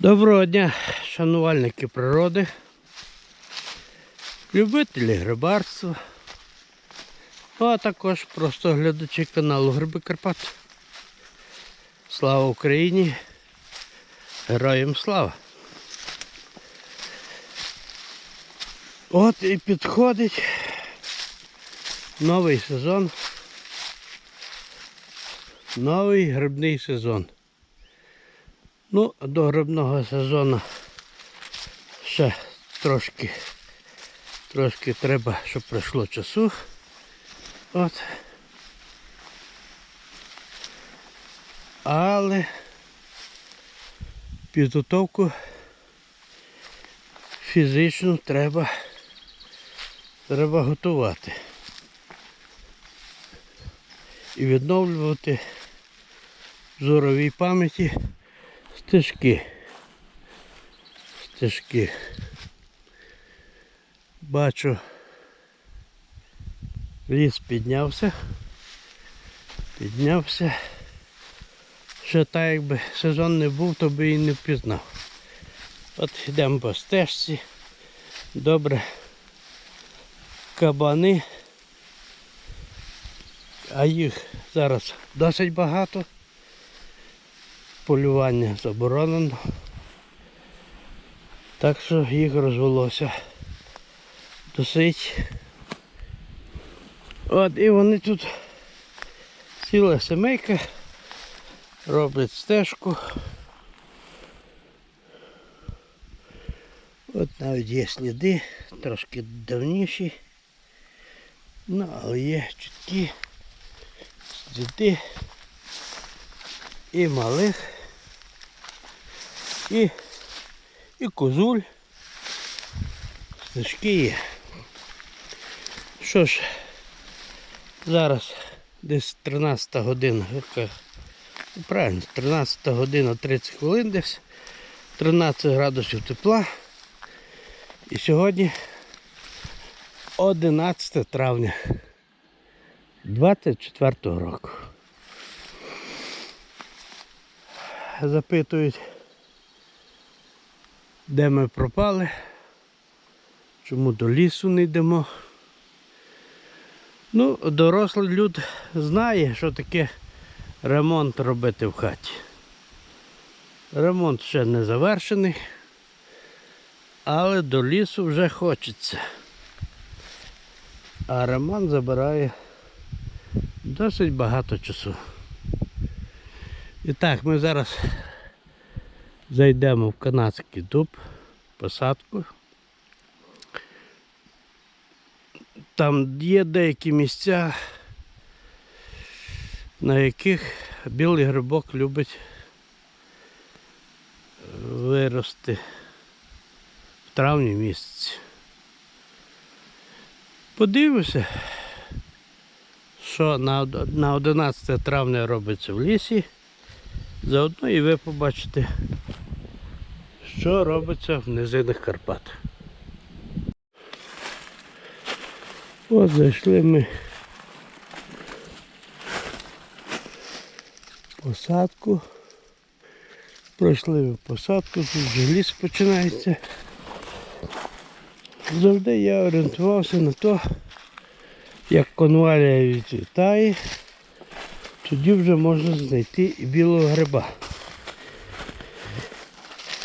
Доброго дня, шанувальники природи, любителі грибарства, а також просто глядачі каналу Гриби Карпат. Слава Україні! Героям слава! От і підходить новий сезон. Новий грибний сезон. Ну, до грибного сезону ще трошки, трошки треба, щоб пройшло часу. От. Але підготовку фізичну треба, треба готувати. І відновлювати зоровій пам'яті стежки. Стежки. Бачу, ліс піднявся. Піднявся. Ще так якби сезон не був, то би і не впізнав. От йдемо по стежці. Добре. Кабани. А їх зараз досить багато полювання заборонено. Так що їх розвелося досить. От і вони тут ціла семейка роблять стежку. От навіть є сліди, трошки давніші. Ну, але є чіткі сліди і малих, і, і козуль. Стежки є. Що ж, зараз десь 13 година, ну, правильно, 13 година 30 хвилин десь, 13 градусів тепла. І сьогодні 11 травня 24 року. запитують, де ми пропали, чому до лісу не йдемо. Ну, дорослий люд знає, що таке ремонт робити в хаті. Ремонт ще не завершений, але до лісу вже хочеться. А ремонт забирає досить багато часу. І так, ми зараз зайдемо в канадський дуб, посадку. Там є деякі місця, на яких білий грибок любить вирости в травні місяці. Подивимося, що на 11 травня робиться в лісі. Заодно і ви побачите, що робиться в низинах Карпат. От зайшли ми посадку. Пройшли посадку, тут вже ліс починається. Завжди я орієнтувався на те, як конвалія відцвітає, тоді вже можна знайти білого гриба.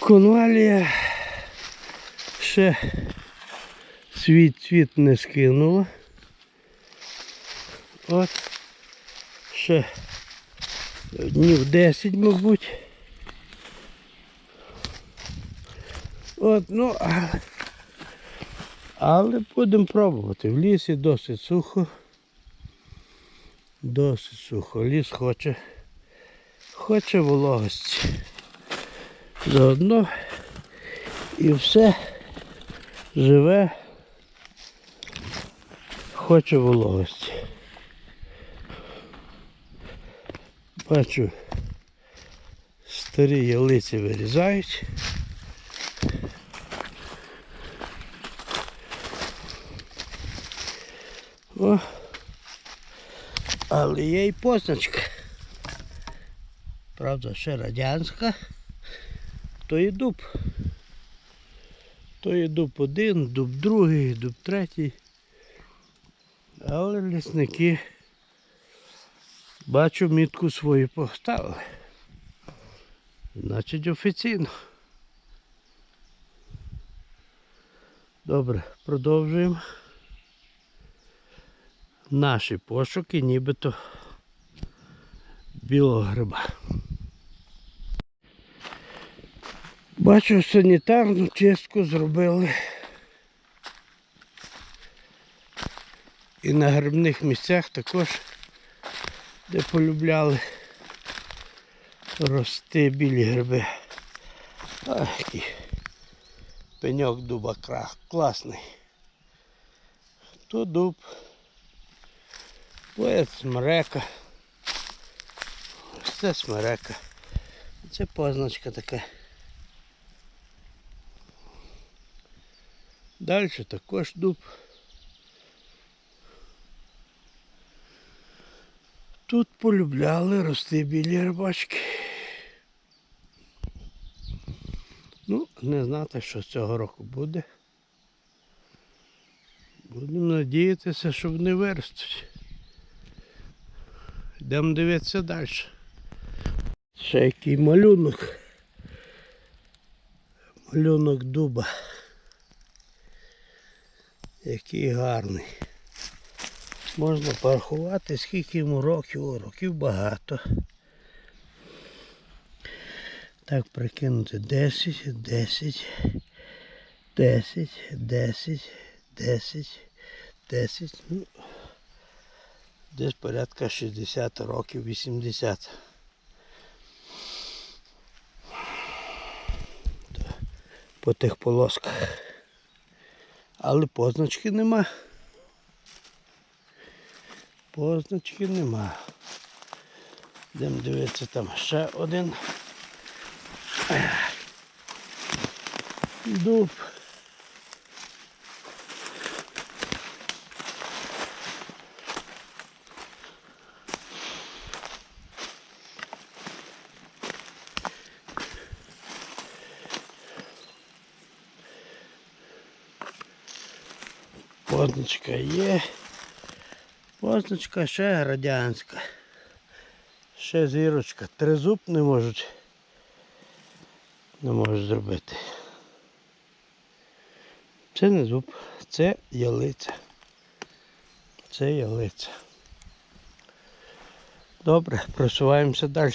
Конвалія ще свій цвіт не скинула. От ще днів 10, мабуть. От, ну, а- але будемо пробувати. В лісі досить сухо. Досить сухо. Ліс хоче, хоче вологості. Заодно і все живе, хоче вологості. Бачу, старі ялиці вирізають. О, але є і позначка. Правда, ще радянська. То є дуб. То є дуб один, дуб другий, дуб третій. Але лісники бачу мітку свою поставили. Значить офіційно. Добре, продовжуємо. Наші пошуки нібито білого гриба. Бачу, санітарну чистку зробили. І на грибних місцях також, де полюбляли рости білі гриби. Ах, який пеньок дуба кра- класний. То дуб. Ось смерека. Ось це смерека. Це позначка така. Далі також дуб. Тут полюбляли рости білі рибачки. Ну, не знати, що цього року буде. Будемо надіятися, що вони виростуть. Йдемо дивитися далі. Ще який малюнок. Малюнок дуба. Який гарний. Можна порахувати, скільки йому років, років багато. Так, прикинути 10, 10, 10, 10, 10, 10. Ну, десь порядка 60 років, 80. По тих полосках. Але позначки нема. Позначки нема. Йдемо дивитися там ще один. Дуб. Позначка є. Позначка ще радянська. Ще зірочка. Тризуб не можуть. Не можуть зробити. Це не зуб, це ялиця. Це ялиця. Добре, просуваємося далі.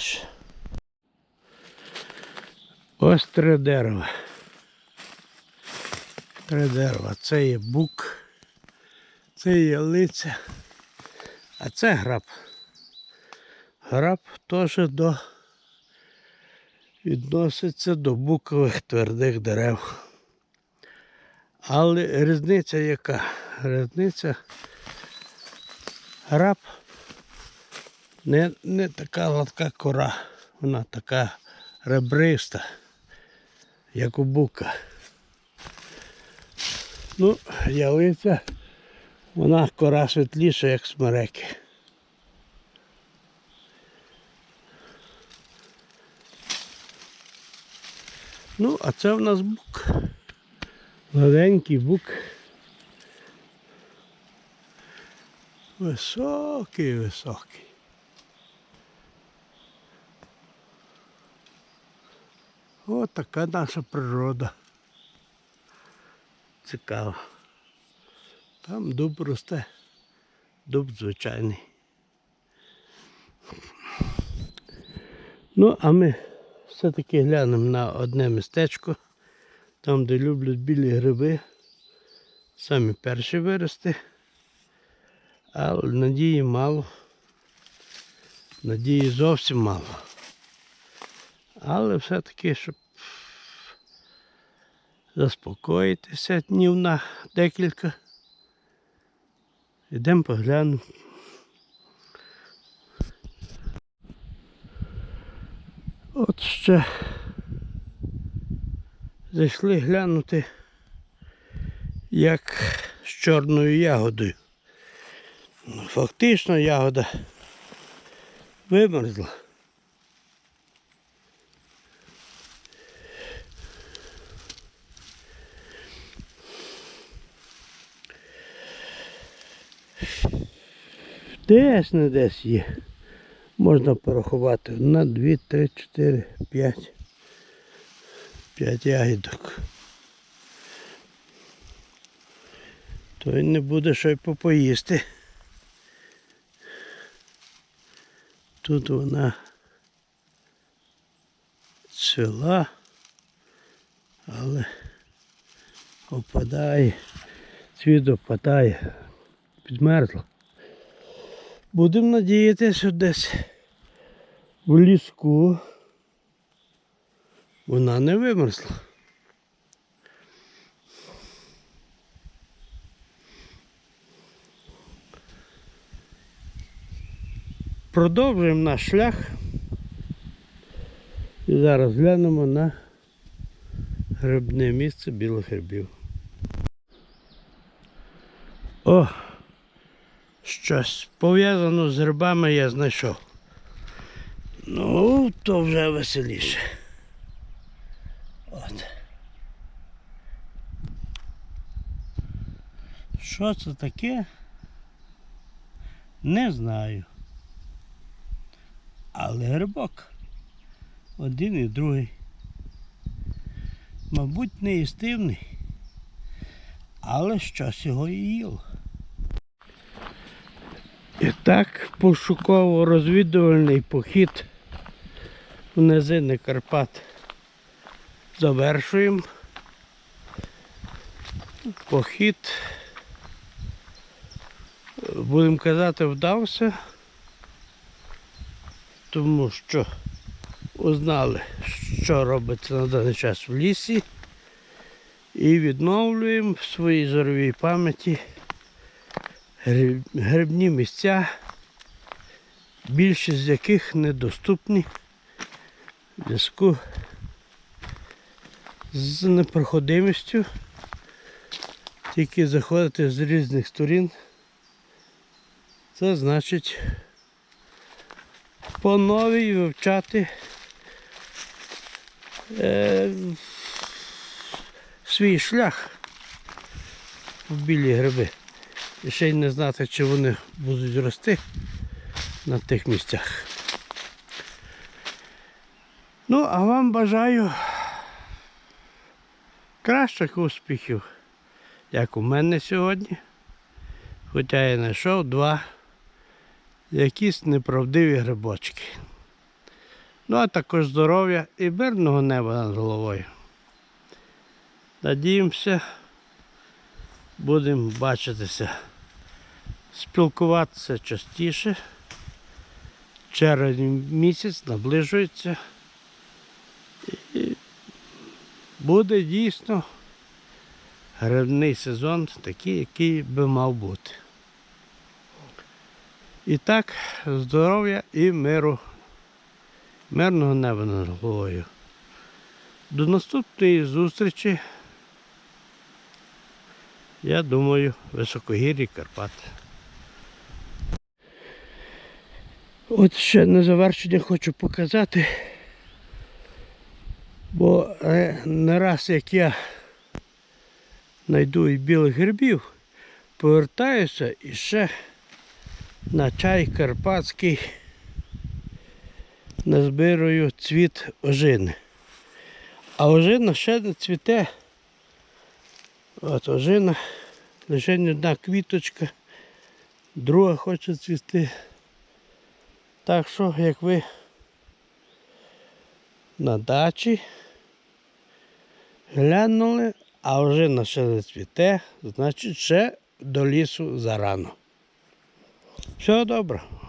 Ось три дерева. Три дерева. Це є бук, це ялиця, а це граб. Граб теж до відноситься до букових твердих дерев. Але різниця яка? Різниця граб не, не така гладка кора, вона така ребриста, як у бука. Ну, ялиця, вона кора світліша, як смереки. Ну, а це в нас бук. Маленький бук. Високий, високий. От така наша природа. Цікаво. Там дуб росте. Дуб звичайний. Ну, а ми все-таки глянемо на одне містечко, там, де люблять білі гриби. Самі перші вирости. Але надії мало. Надії зовсім мало. Але все-таки, щоб заспокоїтися днів на декілька. Йдемо поглянемо. От ще зайшли глянути, як з чорною ягодою. Ну, Фактично ягода вимерзла. Десь не десь є. Можна порахувати. Одна, дві, три, чотири, п'ять. П'ять ягідок. То він не буде що й попоїсти. Тут вона цвіла, але опадає, цвіт опадає, підмерзла. Будемо надіятися, що десь в ліску вона не вимерзла. Продовжуємо наш шлях. І зараз глянемо на грибне місце білих грибів. О! Щось пов'язано з грибами я знайшов. Ну, то вже веселіше. От. Що це таке? Не знаю. Але грибок. Один і другий. Мабуть, не їстивний. Але щось його і їло. І так пошуково-розвідувальний похід в низини Карпат завершуємо. Похід, будемо казати, вдався, тому що узнали, що робиться на даний час в лісі, і відновлюємо в своїй зоровій пам'яті грибні місця, більшість з яких недоступні в зв'язку з непроходимістю. Тільки заходити з різних сторін. Це значить по новій вивчати е, свій шлях в білі гриби. І ще й не знати, чи вони будуть рости на тих місцях. Ну, а вам бажаю кращих успіхів, як у мене сьогодні. Хоча я знайшов два якісь неправдиві грибочки. Ну, а також здоров'я і мирного неба над головою. Надіємося, будемо бачитися, спілкуватися частіше. Червень місяць наближується. І буде дійсно грибний сезон такий, який би мав бути. І так, здоров'я і миру, мирного неба над головою. До наступної зустрічі, я думаю, високогір'ї Карпат. От ще на завершення хочу показати, бо е, не раз як я знайду і білих грибів, повертаюся і ще на чай карпатський назбирую цвіт ожини. А ожина ще не цвіте. От ожина, лише одна квіточка, друга хоче цвісти. Так що, як ви на дачі глянули, а ожина ще не цвіте, значить ще до лісу зарано. Всього доброго.